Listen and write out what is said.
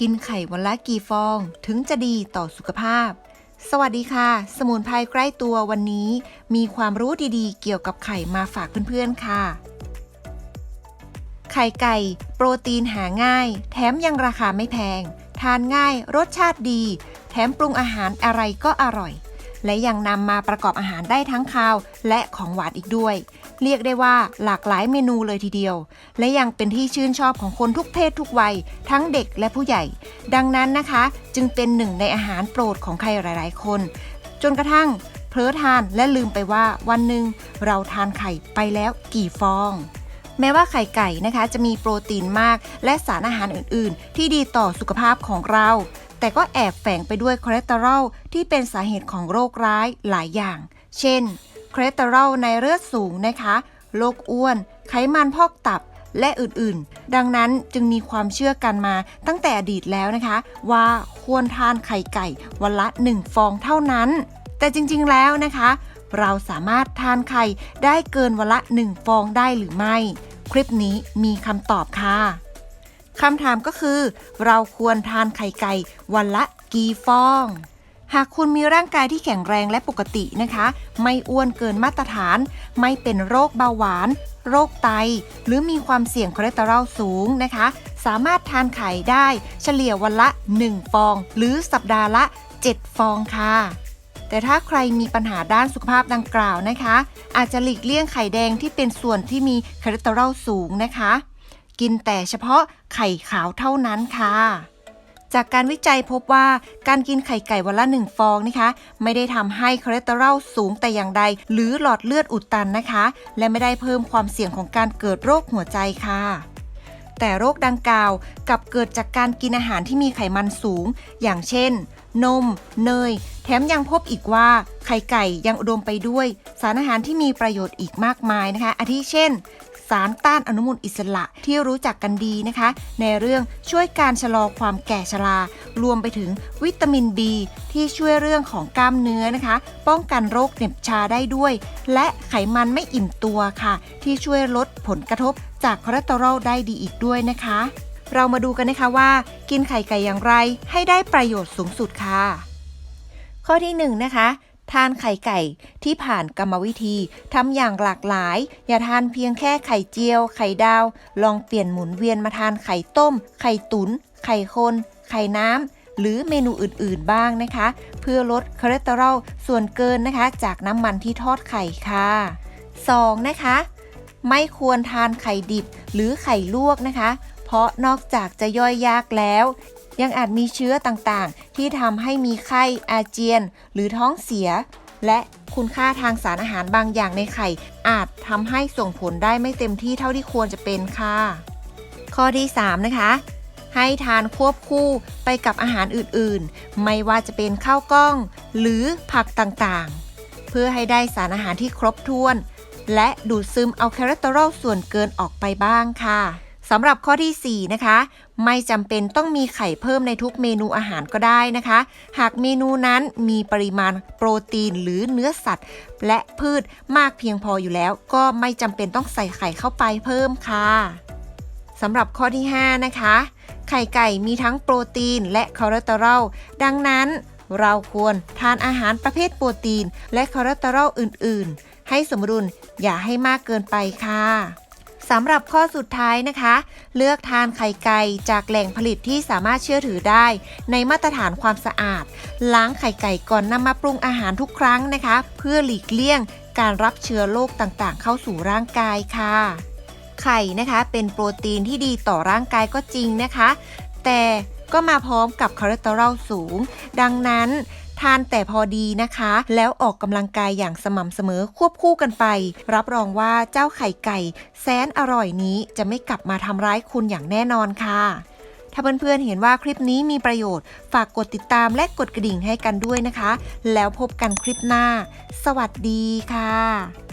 กินไข่วันละกี่ฟองถึงจะดีต่อสุขภาพ สวัสดีค่ะ สมุนไพรใกล้ตัววันนี้ มีความรู้ดีๆ เกี่ยวกับไข่มาฝากเพื่อนๆค่ะ ไข่ไก่ โปรตีนหาง่าย แถมยังราคาไม่แพง ทานง่ายรสชาติดี แถมปรุงอาหารอะไรก็อร่อย และยังนำมาประกอบอาหารได้ทั้งคาวและของหวานอีกด้วย เรียกได้ว่าหลากหลายเมนูเลยทีเดียว และยังเป็นที่ชื่นชอบของคนทุกเพศทุกวัย ทั้งเด็กและผู้ใหญ่ ดังนั้นนะคะ จึงเป็นหนึ่งในอาหารโปรดของใครหลาย ๆ คน จนกระทั่งเผลอทานและลืมไปว่าวันหนึ่งเราทานไข่ไปแล้วกี่ฟองแม้ว่าไข่ไก่นะคะจะมีโปรตีนมาก และสารอาหารอื่น ๆ ที่ดีต่อสุขภาพของเรา แต่ก็แอบแฝงไปด้วยคอเลสเตอรอลที่เป็นสาเหตุของโรคร้ายหลายอย่าง เช่น คอเลสเตอรอลในเลือดสูงนะคะ โรคอ้วน ไขมันพอกตับ และอื่นๆ ดังนั้นจึงมีความเชื่อกันมาตั้งแต่อดีตแล้วนะคะ ว่าควรทานไข่ไก่วันละ 1 ฟองเท่านั้น แต่จริงๆ แล้วนะคะ เราสามารถทานไข่ได้เกินวันละ 1 ฟองได้หรือไม่ คลิปนี้มีคำตอบค่ะ คำถามก็คือ เราควรทานไข่ไก่วันละกี่ฟอง หากคุณมีร่างกายที่แข็งแรงและปกตินะคะ ไม่อ้วนเกินมาตรฐาน ไม่เป็นโรคเบาหวาน โรคไต หรือมีความเสี่ยงคอเลสเตอรอลสูงนะคะ สามารถทานไข่ได้เฉลี่ยวันละ 1 ฟอง หรือสัปดาห์ละ 7 ฟองค่ะแต่ถ้าใครมีปัญหาด้านสุขภาพดังกล่าวนะคะ อาจจะหลีกเลี่ยงไข่แดงที่เป็นส่วนที่มีคอเลสเตอรอลสูงนะคะ กินแต่เฉพาะไข่ขาวเท่านั้นค่ะ จากการวิจัยพบว่าการกินไข่ไก่วันละหนึ่งฟองนะคะ ไม่ได้ทำให้คอเลสเตอรอลสูงแต่อย่างใด หรือหลอดเลือดอุดตันนะคะ และไม่ได้เพิ่มความเสี่ยงของการเกิดโรคหัวใจค่ะแต่โรคดังกล่าวกับเกิดจากการกินอาหารที่มีไขมันสูง อย่างเช่น นม เนย แถมยังพบอีกว่า ไข่ไก่ยังอุดมไปด้วย สารอาหารที่มีประโยชน์อีกมากมายนะคะ อาทิเช่น สารต้านอนุมูลอิสระที่รู้จักกันดีนะคะ ในเรื่องช่วยการชะลอความแก่ชรา รวมไปถึงวิตามิน B ที่ช่วยเรื่องของกล้ามเนื้อนะคะ ป้องกันโรคเหน็บชาได้ด้วย และไขมันไม่อิ่มตัวค่ะ ที่ช่วยลดผลกระทบจากคอเลสเตอรอลได้ดีอีกด้วยนะคะ เรามาดูกันนะคะว่า กินไข่ไก่อย่างไรให้ได้ประโยชน์สูงสุดค่ะ ข้อที่1นงนะคะ ทานไข่ไก่ที่ผ่านกรรมวิธีทำอย่างหลากหลาย อย่าทานเพียงแค่ไข่เจียว ไข่ดาว ลองเปลี่ยนหมุนเวียนมาทานไข่ต้ม ไข่ตุนไข่คน ไข่น้ำหรือเมนูอื่นๆบ้างนะคะ เพื่อลดคอเลสเตอรอลส่วนเกินนะคะ จากน้ำมันที่ทอดไข่ค่ะ 2. นะคะ ไม่ควรทานไข่ดิบหรือไข่ลวกนะคะ เพราะนอกจากจะย่อยยากแล้ว ยังอาจมีเชื้อต่างๆ ที่ทำให้มีไข้อาเจียน หรือท้องเสีย และคุณค่าทางสารอาหารบางอย่างในไข่ อาจทำให้ส่งผลได้ไม่เต็มที่เท่าที่ควรจะเป็นค่ะ ข้อที่3นะคะให้ทานควบคู่ไปกับอาหารอื่นๆ ไม่ว่าจะเป็นข้าวกล้อง หรือผักต่างๆ เพื่อให้ได้สารอาหารที่ครบถ้วน และดูดซึมเอาคอเลสเตอรอลส่วนเกินออกไปบ้างค่ะ สำหรับข้อที่ 4 นะคะ ไม่จำเป็นต้องมีไข่เพิ่มในทุกเมนูอาหารก็ได้นะคะ หากเมนูนั้นมีปริมาณโปรตีนหรือเนื้อสัตว์ และพืชมากเพียงพออยู่แล้ว ก็ไม่จำเป็นต้องใส่ไข่เข้าไปเพิ่มค่ะสำหรับข้อที่ 5 นะคะ ไข่ไก่มีทั้งโปรตีนและคอเลสเตอรอลดังนั้นเราควรทานอาหารประเภทโปรตีน และคอเลสเตอรอลอื่น ๆ ให้สมดุลอย่าให้มากเกินไปค่ะ สำหรับข้อสุดท้ายนะคะ เลือกทานไข่ไก่จากแหล่งผลิตที่สามารถเชื่อถือได้ ในมาตรฐานความสะอาด ล้างไข่ไก่ก่อนนำมาปรุงอาหารทุกครั้งนะคะ เพื่อหลีกเลี่ยงการรับเชื้อโรคต่างๆ เข้าสู่ร่างกายค่ะ ไข่นะคะเป็นโปรตีนที่ดีต่อร่างกายก็จริงนะคะ แต่ก็มาพร้อมกับคอเลสเตอรอลสูง ดังนั้น ทานแต่พอดีนะคะ แล้วออกกำลังกายอย่างสม่ำเสมอควบคู่กันไป รับรองว่าเจ้าไข่ไก่ แสนอร่อยนี้จะไม่กลับมาทำร้ายคุณอย่างแน่นอนค่ะถ้าเพื่อนๆเห็นว่าคลิปนี้มีประโยชน์ ฝากกดติดตามและกดกระดิ่งให้กันด้วยนะคะ แล้วพบกันคลิปหน้า สวัสดีค่ะ